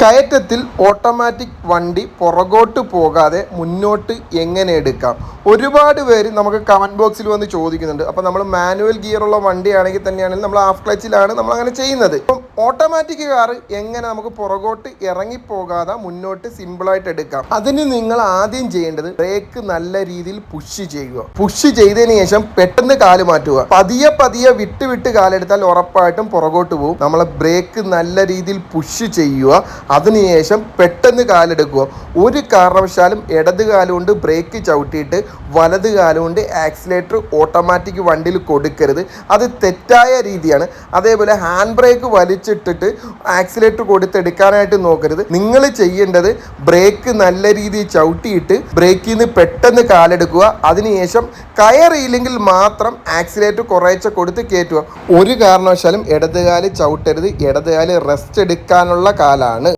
കയറ്റത്തിൽ automatic വണ്ടി പുറകോട്ട് പോകാതെ മുന്നോട്ട് എങ്ങനെ എടുക്കാം? ഒരുപാട് പേര് നമുക്ക് കമന്റ് ബോക്സിൽ വന്ന് ചോദിക്കുന്നുണ്ട്. അപ്പോൾ നമ്മൾ മാനുവൽ ഗിയറുള്ള വണ്ടിയാണെങ്കിൽ തന്നെയാണെങ്കിൽ നമ്മൾ ഹാഫ് ക്ലച്ചിലാണ് നമ്മൾ അങ്ങനെ ചെയ്യുന്നത്. അപ്പം ഓട്ടോമാറ്റിക് കാർ എങ്ങനെ നമുക്ക് പുറകോട്ട് ഇറങ്ങിപ്പോകാതെ മുന്നോട്ട് സിമ്പിളായിട്ട് എടുക്കാം. അതിന് നിങ്ങൾ ആദ്യം ചെയ്യേണ്ടത് ബ്രേക്ക് നല്ല രീതിയിൽ പുഷ് ചെയ്യുക. പുഷ് ചെയ്തതിന് ശേഷം പെട്ടെന്ന് കാൽ മാറ്റുക. പതിയെ പതിയെ വിട്ട് വിട്ട് കാലെടുത്താൽ ഉറപ്പായിട്ടും പുറകോട്ട് പോകും. നമ്മൾ ബ്രേക്ക് നല്ല രീതിയിൽ പുഷ് ചെയ്യുക. അതിനുശേഷം പെട്ടെന്ന് കാലെടുക്കുക. ഒരു കാരണവശാലും ഇടത് കാലുകൊണ്ട് ബ്രേക്ക് ചവിട്ടിയിട്ട് വലത് കാലുകൊണ്ട് ആക്സിലേറ്റർ ഓട്ടോമാറ്റിക് വണ്ടിയിൽ കൊടുക്കരുത്. അത് തെറ്റായ രീതിയാണ്. അതേപോലെ ഹാൻഡ് ബ്രേക്ക് വലിച്ചിട്ടിട്ട് ആക്സിലേറ്റർ കൊടുത്തെടുക്കാനായിട്ട് നോക്കരുത്. നിങ്ങൾ ചെയ്യേണ്ടത് ബ്രേക്ക് നല്ല രീതിയിൽ ചവിട്ടിയിട്ട് ബ്രേക്കിൽ നിന്ന് പെട്ടെന്ന് കാലെടുക്കുക. അതിനുശേഷം കയറിയില്ലെങ്കിൽ മാത്രം ആക്സിലേറ്റർ കുറേശ്ശെ കൊടുത്ത് കയറ്റുക ഒരു കാരണവശാലും ഇടതുകാൽ ചവിട്ടരുത്. ഇടതുകാൽ റെസ്റ്റ് എടുക്കാനുള്ള കാലാണ്.